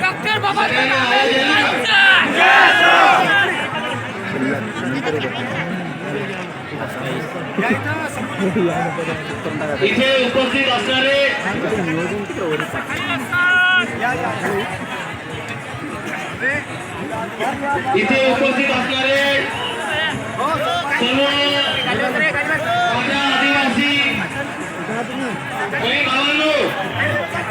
Doctor Babasaheb इथे उपस्थित असणारे इथे उपस्थित असणारे सर्व आदिवासी माझ्या आदिवासी बहीण भावांनो लक्षात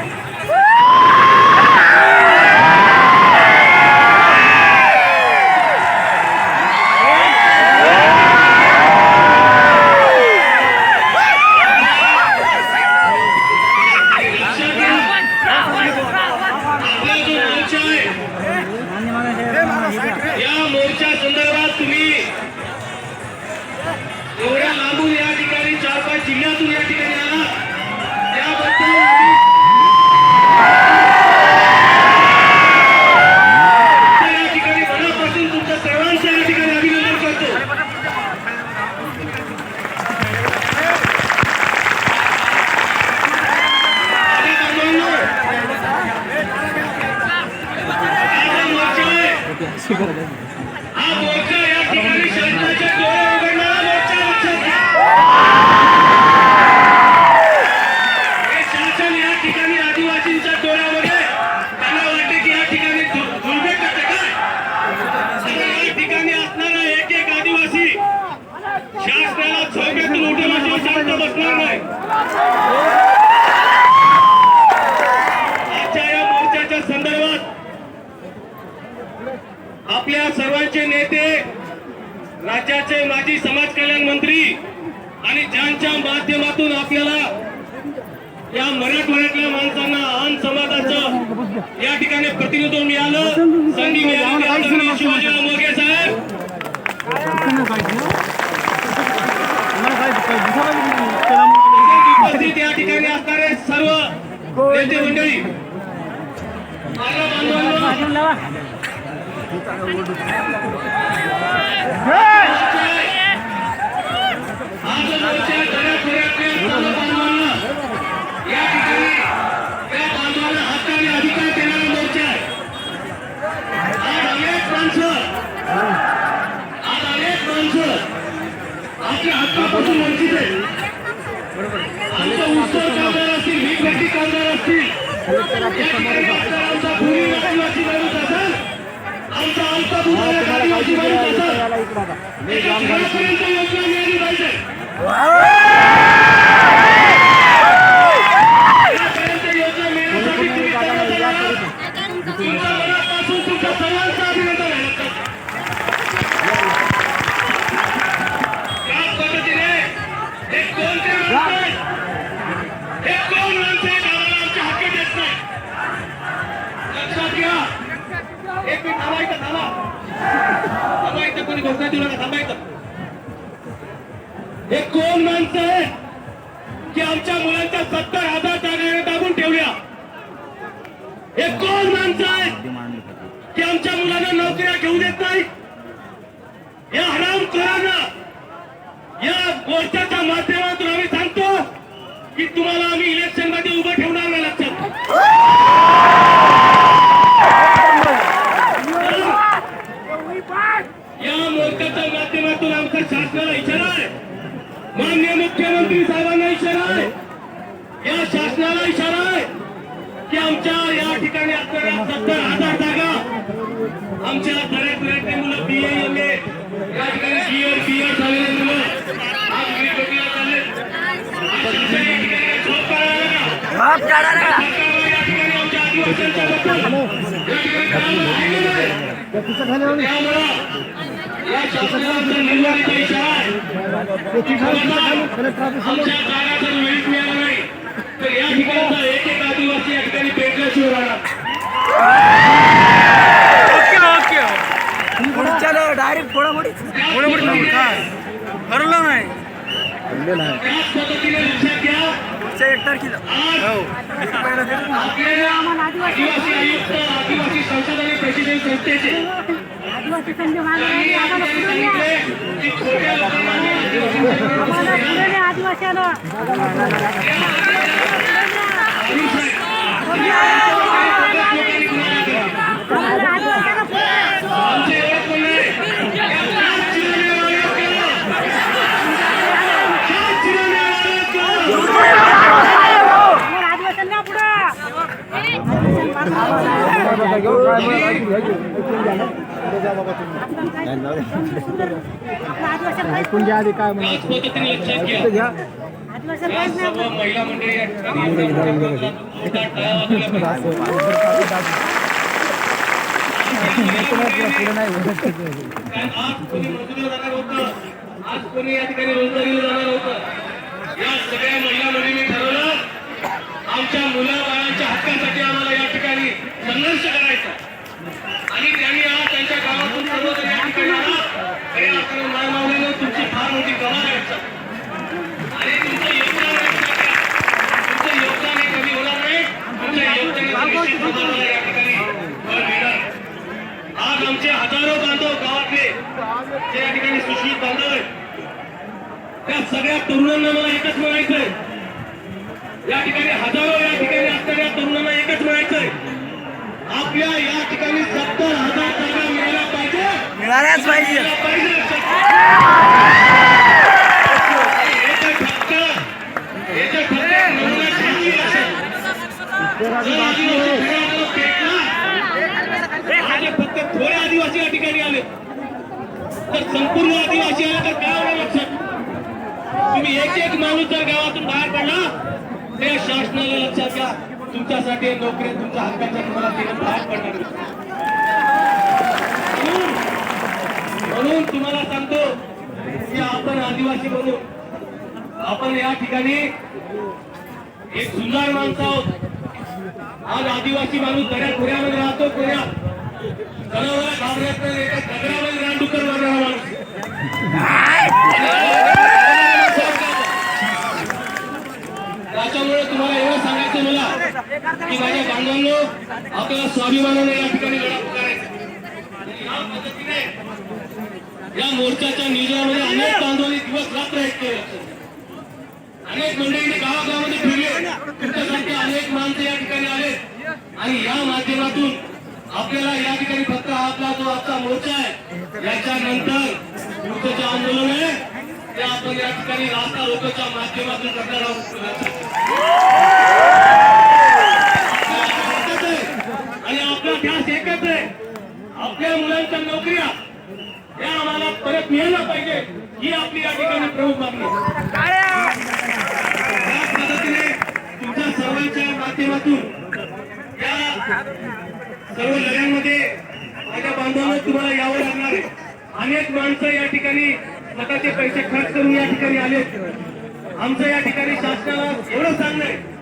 आपल्या सर्वांचे नेते राज्याचे माजी समाज कल्याण मंत्री आणि ज्यांच्या माध्यमातून आपल्याला या मराठवाड्यातल्या माणसांना आन समाजाचं या ठिकाणी प्रतिनिधित्व मिळालं. संधी मिळाली. शिवाजीराव साहेब. उपस्थित या ठिकाणी असणारे सर्व नेते मंडळी. हक्कापासून वंचित आहेत आमचं उत्सव कामगार असतील वीटभट्टी कामगार असतील आदिवासी आमचा थांबा कोणी घोषणा देऊ नका थांबायचं. हे कोण माणसं आहेत की आमच्या मुलांच्या सत्तर हजार जागा दाबून ठेवल्या? हे कोण माणसं आहेत की आमच्या मुलांना नोकऱ्या घेऊ देत नाही? या हराम या गोष्टीच्या माध्यमातून आम्ही सांगतो की तुम्हाला आम्ही इलेक्शनमध्ये उभं ठेवणार नाही. या मोर्चाच्या माध्यमातून आमचा शासनाला इशारा आहे. माननीय मुख्यमंत्री साहेबांना इशारा आहे. या शासनाला इशारा आहे की आमच्या या ठिकाणी असणाऱ्या सत्तर हजार जागा आमच्या दरेपर्यंत मुलं बी एम ए या ठिकाणी बी एड बी एड झालेले मुलं आज वेगवेगळ्या ठिकाणी झोप काढायला आमच्या. त्यामुळं या शासनाला आमचा इशारा आमच्या जागा जर वेळीच नाही तर या ठिकाणचा एक एक आदिवासी या ठिकाणी पेटल्याशिवाय राहणार डायरेक्ट नाही त्याच पद्धतीने लक्षात घ्या एक तारखेला आज आपल्या आदिवासी आयुक्त आदिवासी संशोधन प्रेसिडेंट संस्थेचे आदिवासी संधी मागणी त्यांनी या आम्हाला ठिकाणी पुढे न्या. सांगितले की छोट्या लोकांना आणि आदिवासींच्या आम्हाला पुढे न्या आदिवासीला आदिवासी ऐकून घ्या आधी काय याच घ्या सर्व महिला मंडळी या ठिकाणी नाही आज कोणी या ठिकाणी रोजगारीला जाणार होतं या सगळ्या महिला मंडळींनी ठरवलं आमच्या मुलाबाळांच्या हक्कासाठी आम्हाला या ठिकाणी संघर्ष करायचा. आणि त्यांनी आज त्यांच्या गावातून सर्वजण या ठिकाणी आला. खऱ्या अर्थानं माय मावल्यानं तुमची फार मोठी कमाल आहे. आणि तुमचं योगदान आहे. तुमचं योगदान हे कमी होणार नाही. तुमच्या योगदानाचं या ठिकाणी आज आमचे हजारो बांधव गावातले जे या ठिकाणी सुशील बांधव आहेत त्या सगळ्या तरुणांना मला एकच म्हणायचंय. या ठिकाणी हजारो या ठिकाणी असणाऱ्या तरुणांना एकच म्हणायचंय. आपल्या या ठिकाणी सत्तर हजार जागा मिळायला पाहिजे. मिळाल्याच पाहिजे. हे फक्त हे थोडे आदिवासी या ठिकाणी आले. तर संपूर्ण आदिवासी आले तर काय होणार लक्षात? तुम्ही एक एक माणूस जर गावातून बाहेर पडला ते शासनाला लक्षात घ्या. तुमच्यासाठी नोकरी तुमच्या हक्काच्या तुम्हाला देणं बाहेर पडणार म्हणून तुम्हाला सांगतो की आपण आदिवासी म्हणून आपण या ठिकाणी एक सुंदर माणसं आहोत. आज आदिवासी माणूस दऱ्या खोऱ्यामध्ये राहतो खोऱ्या. जनावरं घाबरत नाही एका दगडामध्ये रानडुक्कर मारणारा माणूस त्याच्यामुळे तुम्हाला एवढं सांगायचं मला की माझ्या बांधवांनो आपल्याला स्वाभिमानाने या ठिकाणी लढा पुकारायचा या मोर्चाच्या नियोजनामध्ये अनेक बांधवांनी दिवस रात्र एक केले अनेक मंडळींनी गावागावामध्ये फिरले. तुमच्यासारखे अनेक माणसं या ठिकाणी आले आणि या माध्यमातून आपल्याला या ठिकाणी फक्त आपला जो आजचा मोर्चा आहे याच्यानंतर पुढचं जे आंदोलन आहे ते आपण या ठिकाणी रास्ता रोकोच्या माध्यमातून करणार आहोत एकच आहे. आणि आपला एकत्र एकच आहे. आपल्या मुलांच्या नोकऱ्या. या आम्हाला परत मिळायला पाहिजे. ही आपली या ठिकाणी प्रमुख मागणी त्याच पद्धतीने तुमच्या सर्वांच्या माध्यमातून या सर्व लढ्यांमध्ये माझ्या बांधवांना तुम्हाला यावं लागणार आहे. अनेक माणसं या ठिकाणी स्वतःचे पैसे खर्च करून या ठिकाणी आलेत. आमचं या ठिकाणी शासनाला एवढं सांगणं आहे.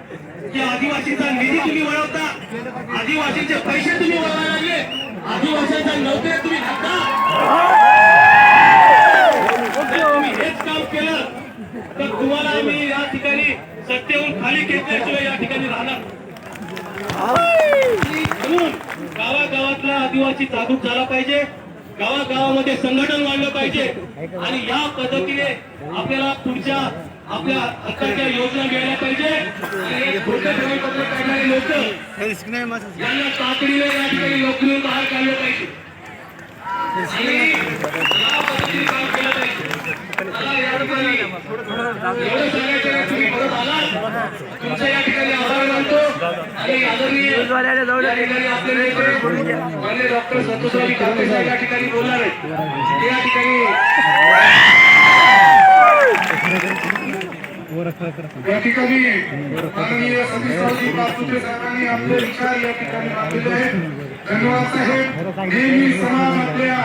की आदिवासीचा निधी तुम्ही वळवता. आदिवासीचे पैसे तुम्ही वळवायला लागले. आदिवासींच्या नोकऱ्या तुम्ही घालता तुम्ही हेच काम केलं तर तुम्हाला आम्ही या ठिकाणी सत्तेहून खाली घेतल्याशिवाय या ठिकाणी राहणार म्हणून गावागावातला आदिवासी जागरूक झाला पाहिजे. गावागावामध्ये संघटन वाढलं पाहिजे. आणि या पद्धतीने आपल्याला पुढच्या आपल्या हक्काच्या योजना मिळाल्या पाहिजे. प्रमाणपत्र काढणारे लोक यांना तातडीने या ठिकाणी नोकरीवर बाहेर काढलं पाहिजे. तुमचं या ठिकाणी आभार मानतो. आणि आदरणीय वाल्याला जाऊ या ठिकाणी आपले नेते माननीय डॉक्टर साहेब या ठिकाणी बोलणार आहेत. या ठिकाणी या ठिकाणी माननीय सतीशरावजी पाचपुते साहेबांनी आपले विचार या ठिकाणी मांडलेले आहेत. धन्यवाद साहेब. नेहमी समाज आपल्या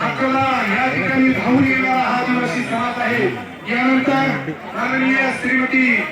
हक्काला या ठिकाणी धावून येणारा हा दिवशी समाज आहे. यानंतर माननीय श्रीमती